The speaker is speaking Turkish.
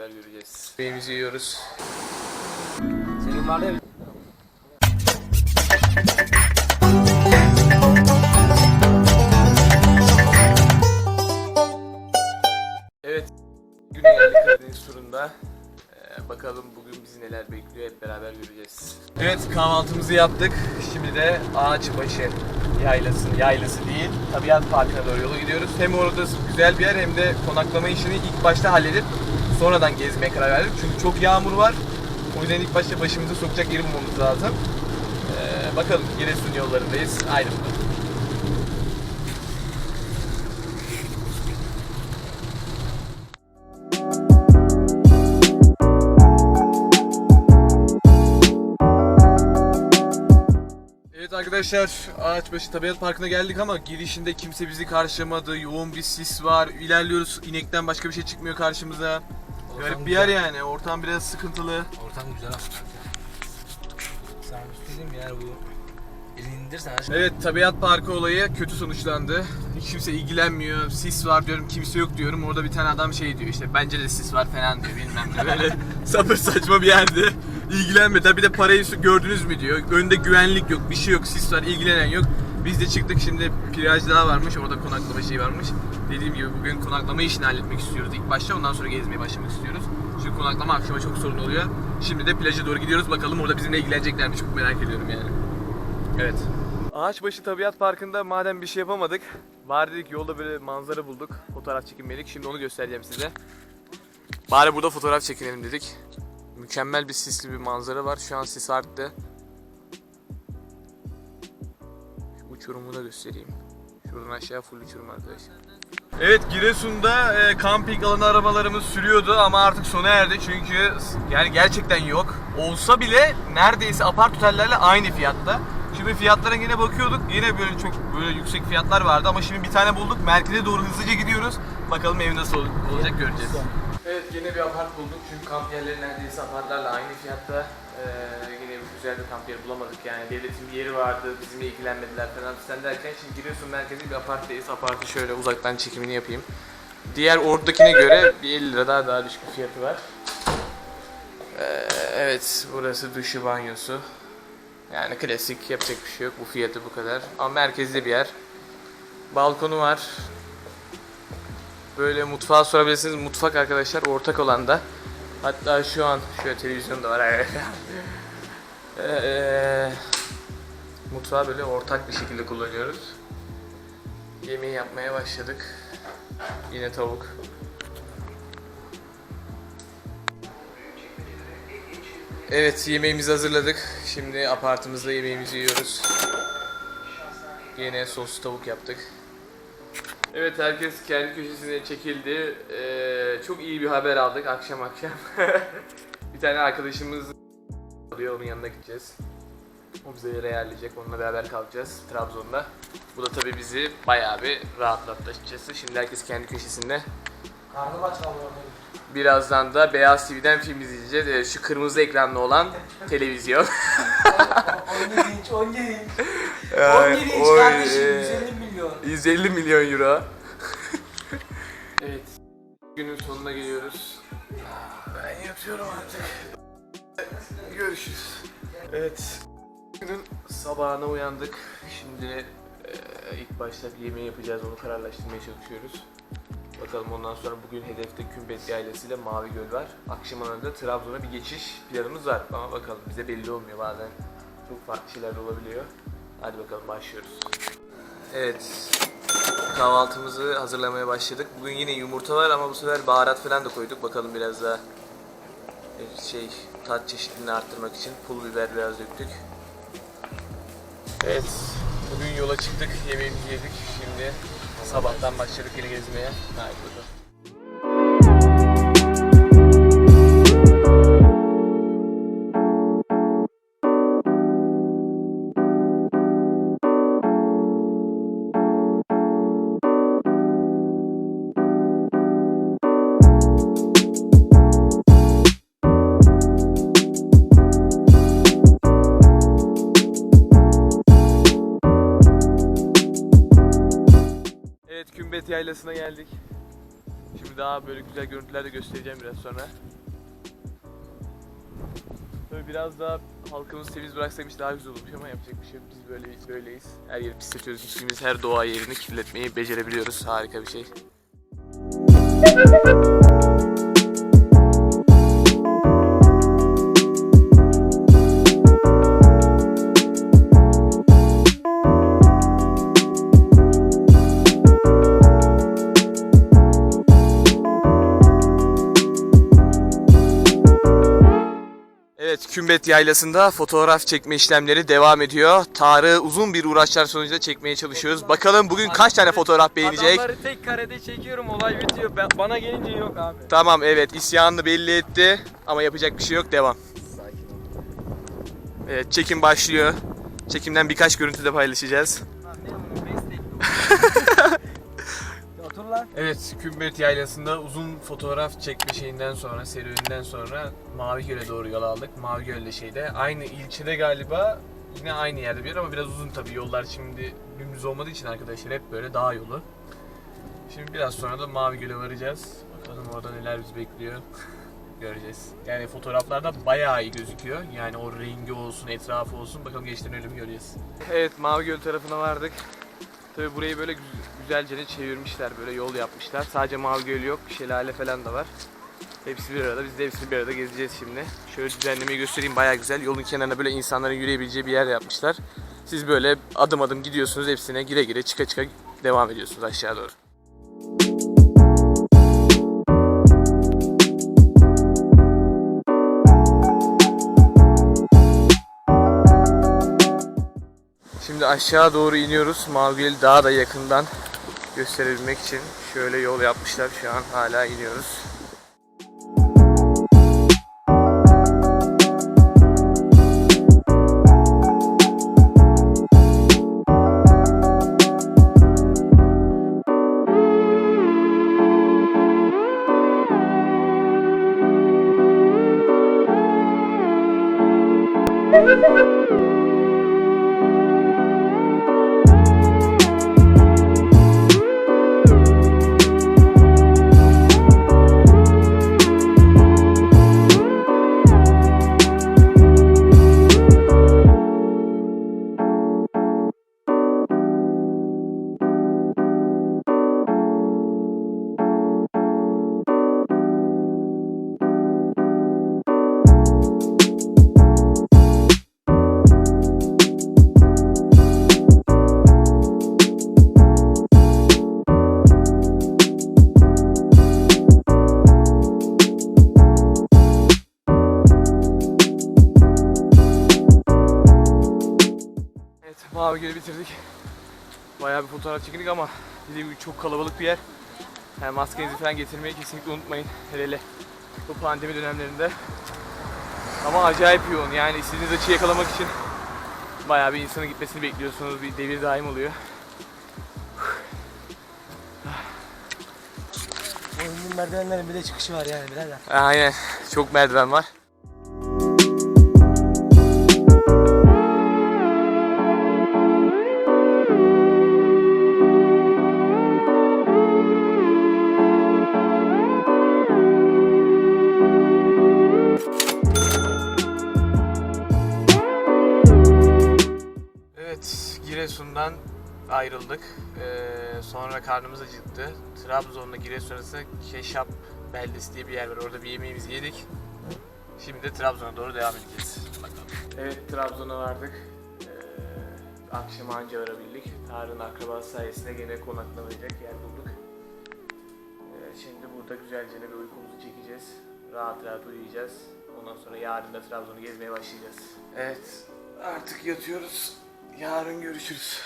beraber göreceğiz. Yemeğimizi yiyoruz. Senin vardı ya Evet, güne geldik Karadeniz turunda. Ee, bakalım bugün bizi neler bekliyor hep beraber göreceğiz. Evet kahvaltımızı yaptık. Şimdi de Ağaçbaşı yaylası, yaylası değil, Tabiat Parkı'na doğru yola gidiyoruz. Hem orada güzel bir yer hem de konaklama işini ilk başta halledip sonradan gezmeye karar verdik. Çünkü çok yağmur var. O yüzden ilk başta başımızı sokacak yer bulmamız lazım. Ee, bakalım Giresun yollarındayız. Ayrı Evet arkadaşlar Ağaçbaşı Tabiat Parkı'na geldik ama girişinde kimse bizi karşılamadı. Yoğun bir sis var. İlerliyoruz. İnekten başka bir şey çıkmıyor karşımıza. Garip bir yer yani. Ortam biraz sıkıntılı. Ortam güzel aslında. Bir mi yani bu elini indirsen. Evet Tabiat Parkı olayı kötü sonuçlandı. Hiç kimse ilgilenmiyor. Sis var diyorum kimse yok diyorum. Orada bir tane adam şey diyor işte bence de sis var falan diyor bilmem ne böyle sapır saçma bir yerde. İlgilenme tabi de parayı gördünüz mü diyor. Önde güvenlik yok bir şey yok sis var ilgilenen yok. Biz de çıktık şimdi plaj daha varmış orada konaklama şeyi varmış. Dediğim gibi bugün konaklama işini halletmek istiyoruz ilk başta ondan sonra gezmeye başlamak istiyoruz. Çünkü konaklama akşama çok sorun oluyor. Şimdi de plaja doğru gidiyoruz bakalım orada bizimle ilgilenecekler mi çok merak ediyorum yani. Evet. Ağaçbaşı Tabiat Parkı'nda madem bir şey yapamadık, bari dedik yolda böyle manzara bulduk, fotoğraf çekinmedik. Şimdi onu göstereceğim size. Bari burada fotoğraf çekinelim dedik. Mükemmel bir sisli bir manzara var. Şu an sis arttı. Şu uçurumu da göstereyim. Şuradan aşağı full uçurum arkadaşlar. Evet Giresun'da e, kamping alanı aramalarımız sürüyordu ama artık sona erdi çünkü yani gerçekten yok. Olsa bile neredeyse apart otellerle aynı fiyatta. Şimdi fiyatlara yine bakıyorduk. Yine böyle çok böyle yüksek fiyatlar vardı ama şimdi bir tane bulduk. Merkeze doğru hızlıca gidiyoruz. Bakalım ev nasıl ol- olacak göreceğiz. Evet yine bir apart bulduk çünkü kamp yerleri neredeyse apartlarla aynı fiyatta. Ee, yine güzel bir kamp yeri bulamadık yani devletin bir yeri vardı bizimle ilgilenmediler falan filan derken şimdi giriyorsun merkezi bir aparttayız. Apartı şöyle uzaktan çekimini yapayım. Diğer oradakine göre bir 50 lira daha daha düşük bir fiyatı var. Ee, evet burası duşu banyosu. Yani klasik yapacak bir şey yok bu fiyatı bu kadar. Ama merkezde bir yer. Balkonu var. Böyle mutfağa sorabilirsiniz. Mutfak arkadaşlar ortak olan da. Hatta şu an şöyle televizyon da var. Ee, mutfağı böyle ortak bir şekilde kullanıyoruz. Yemeği yapmaya başladık. Yine tavuk. Evet yemeğimizi hazırladık. Şimdi apartımızda yemeğimizi yiyoruz. Yine soslu tavuk yaptık. Evet herkes kendi köşesine çekildi. Ee, çok iyi bir haber aldık akşam akşam. bir tane arkadaşımız alıyor onun yanına gideceğiz. O bize ayarlayacak. Onunla beraber kalacağız Trabzon'da. Bu da tabii bizi bayağı bir rahatlattı açıkçası. Şimdi herkes kendi köşesinde. Karnım aç. Birazdan da Beyaz TV'den film izleyeceğiz. Ee, Şu kırmızı ekranlı olan televizyon. 17 inç, 17 inç. Ay, 17 inç kardeşim, 150 milyon. 150 milyon euro. evet. Günün sonuna geliyoruz. Ben yatıyorum artık. Görüşürüz. Evet. Günün sabahına uyandık. Şimdi e, ilk başta bir yemeği yapacağız. Onu kararlaştırmaya çalışıyoruz. Bakalım ondan sonra bugün hedefte Kümbet Yaylası ile Mavi Göl var. Akşamına da Trabzon'a bir geçiş planımız var. Ama bakalım bize belli olmuyor bazen. Çok farklı şeyler olabiliyor. Hadi bakalım başlıyoruz. Evet. Kahvaltımızı hazırlamaya başladık. Bugün yine yumurta var ama bu sefer baharat falan da koyduk. Bakalım biraz daha e, şey tat çeşitliliğini arttırmak için pul biber biraz döktük. Evet. Bugün yola çıktık. Yemeğimizi yedik. Şimdi sabahtan başladık yine gezmeye. Haydi bakalım. Yaylası'na geldik. Şimdi daha böyle güzel görüntüler de göstereceğim biraz sonra. Böyle biraz daha halkımızı temiz bıraksaymış daha güzel olmuş ama yapacak bir şey yok. Biz böyleyiz, böyleyiz. Her yeri pisletiyoruz. İkimiz her doğa yerini kirletmeyi becerebiliyoruz. Harika bir şey. Kümbet Yaylası'nda fotoğraf çekme işlemleri devam ediyor. Tarık'ı uzun bir uğraşlar sonucunda çekmeye çalışıyoruz. Bakalım bugün kaç tane fotoğraf beğenecek? Adamları tek karede çekiyorum olay bitiyor. Ben, bana gelince yok abi. Tamam evet isyanını belli etti ama yapacak bir şey yok devam. Evet çekim başlıyor. Çekimden birkaç görüntü de paylaşacağız. Lan ne bunu meslek Otur lan. Evet Kümbet Yaylası'nda uzun fotoğraf çekme şeyinden sonra, serüveninden sonra Mavi Göl'e doğru yol aldık. Mavi Göl'de şeyde aynı ilçede galiba yine aynı yerde bir yer ama biraz uzun tabii yollar şimdi dümdüz olmadığı için arkadaşlar hep böyle dağ yolu. Şimdi biraz sonra da Mavi Göl'e varacağız. Bakalım orada neler bizi bekliyor. Göreceğiz. Yani fotoğraflarda bayağı iyi gözüküyor. Yani o rengi olsun, etrafı olsun. Bakalım geçten ölümü göreceğiz. Evet Mavi Göl tarafına vardık. Tabii burayı böyle güz- güzelce çevirmişler, böyle yol yapmışlar. Sadece Mavi Göl yok, şelale falan da var. Hepsi bir arada, biz de hepsini bir arada gezeceğiz şimdi. Şöyle düzenlemeyi göstereyim, bayağı güzel. Yolun kenarına böyle insanların yürüyebileceği bir yer yapmışlar. Siz böyle adım adım gidiyorsunuz, hepsine gire gire, çıka çıka devam ediyorsunuz aşağı doğru. Şimdi aşağı doğru iniyoruz. Mavgül daha da yakından gösterebilmek için şöyle yol yapmışlar. Şu an hala iniyoruz. Mavi Gölü bitirdik. Bayağı bir fotoğraf çekildik ama dediğim gibi çok kalabalık bir yer. Yani maskenizi falan getirmeyi kesinlikle unutmayın. Hele hele bu pandemi dönemlerinde. Ama acayip yoğun. Yani istediğiniz açıyı yakalamak için bayağı bir insanın gitmesini bekliyorsunuz. Bir devir daim oluyor. Oyunun merdivenlerin bir de çıkışı var yani birader. Aynen. Çok merdiven var. Ayrıldık. Ee, sonra karnımız acıktı. Trabzon'la Giresun arasında Keşap beldesi diye bir yer var. Orada bir yemeğimizi yedik. Şimdi de Trabzon'a doğru devam edeceğiz. Bakalım. Evet, Trabzon'a vardık. Ee, akşam anca varabildik. Tarık'ın akrabası sayesinde gene konaklamayacak yer bulduk. Ee, şimdi burada güzelce bir uykumuzu çekeceğiz. Rahat rahat uyuyacağız. Ondan sonra yarın da Trabzon'u gezmeye başlayacağız. Evet, artık yatıyoruz. Yarın görüşürüz.